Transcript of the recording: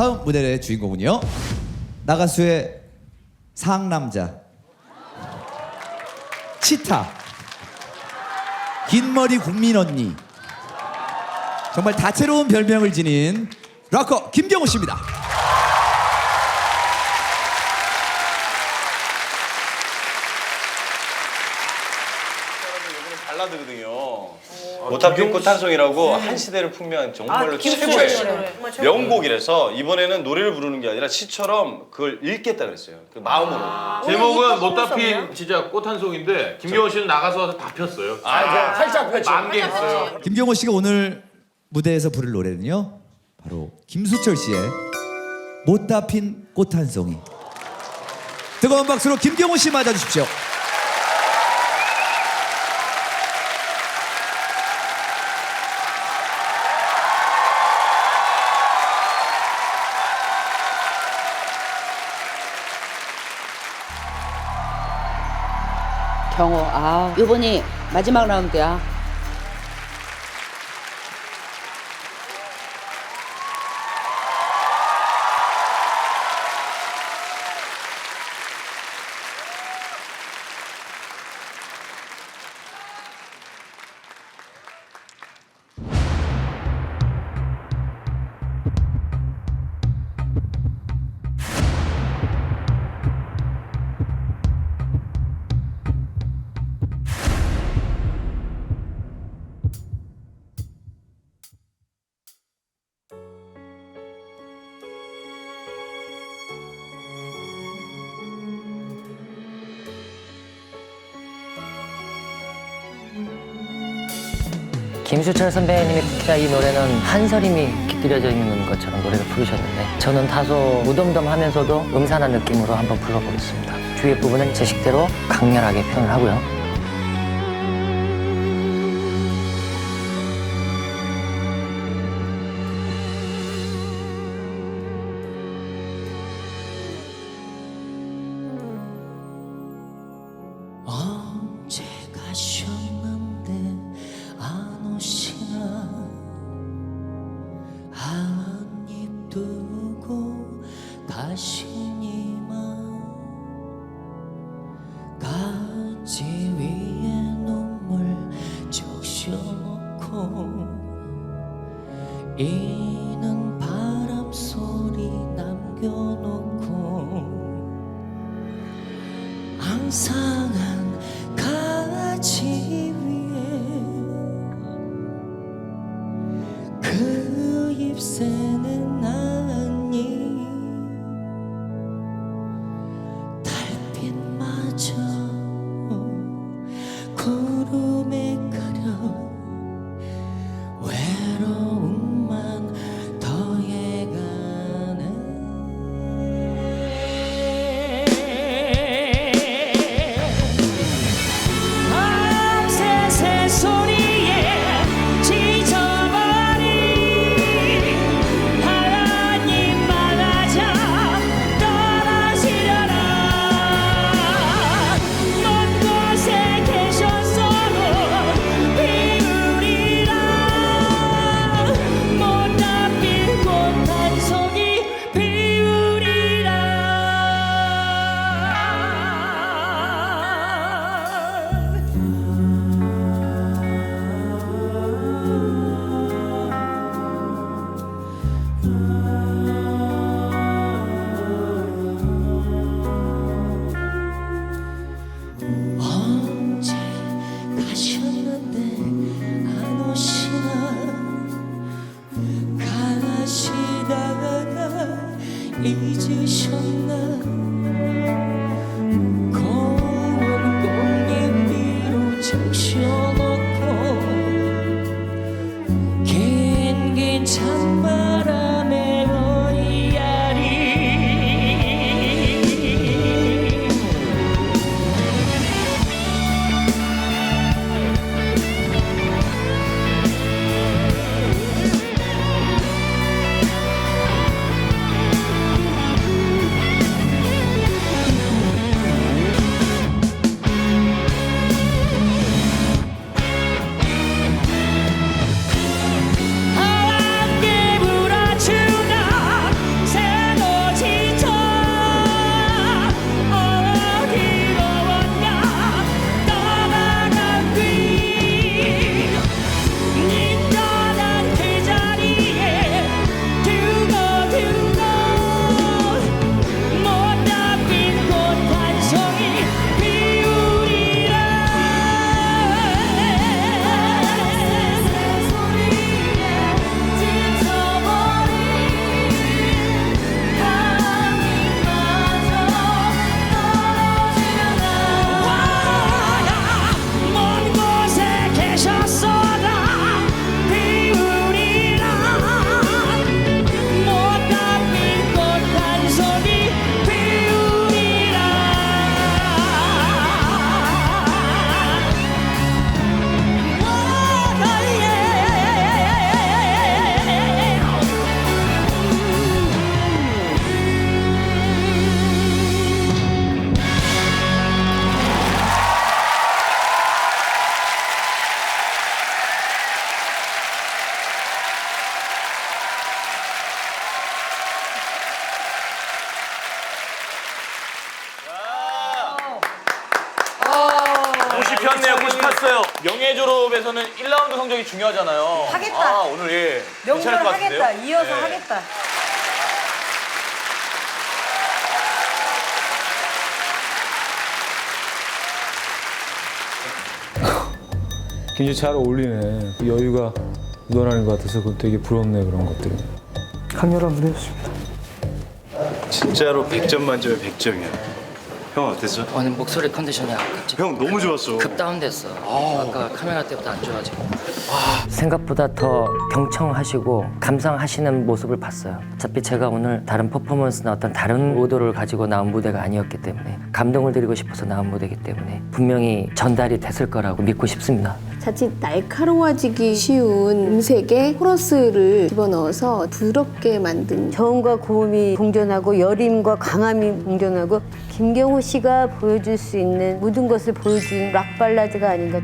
다음 무대의 주인공은요. 나가수의 상남자 치타 긴 머리 국민 언니 정말 다채로운 별명을 지닌 락커 김경호 씨입니다. 발라드거든요. 못합힌 꽃한송이라고 한 시대를 풍미한 정말로 최고의 명곡이라서 이번에는 노래를 부르는 게 아니라 시처럼 그걸 읽겠다 그랬어요. 그 마음으로. 제목은 못 다 핀 진짜 꽃 한 송인데 김경호 씨는 나가서 다 폈어요. 아, 살짝 펼쳐. 만개 했어요. 김경호 씨가 오늘 무대에서 부를 노래는요. 바로 김수철 씨의 못다 핀 꽃 한 송이. 뜨거운 박수로 김경호 씨 맞아 주십시오. 경호. 아 이번이 마지막 라운드야 김수철 선배님이 진짜 이 노래는 한서림이 깃들여져 있는 것처럼 노래를 부르셨는데 저는 다소 무덤덤하면서도 음산한 느낌으로 한번 불러보겠습니다. 뒤에 부분은 제 식대로 강렬하게 표현을 하고요. 언제 가셨 이는 바람 소리 남겨놓고 앙상 좋았네요. 98어요. 명예 졸업에서는 1라운드 성적이 중요하잖아요. 하겠다. 아, 오늘 예. 명절 괜찮을 것 같은데요? 하겠다. 이어서 예. 하겠다. 굉장히 잘 어울리네. 여유가 묻어나는 것 같아서 그건 되게 부럽네 그런 것들이. 강렬한 무대였습니다. 진짜로 100점 만점에 100점이야. 형 어땠어? 오늘 목소리 컨디션이 갑자기 형 너무 좋았어. 급 다운됐어. 아까 카메라 때보다 안 좋아지고. 생각보다 더 경청하시고 감상하시는 모습을 봤어요. 어차피 제가 오늘 다른 퍼포먼스나 어떤 다른 의도를 가지고 나온 무대가 아니었기 때문에 감동을 드리고 싶어서 나온 무대이기 때문에 분명히 전달이 됐을 거라고 믿고 싶습니다. 자칫 날카로워지기 쉬운 음색에 코러스를 집어넣어서 부드럽게 만든 저음과 고음이 공존하고 여림과 강함이 공존하고 김경호 씨가 보여줄 수 있는 모든 것을 보여준 락 발라드가 아닌가.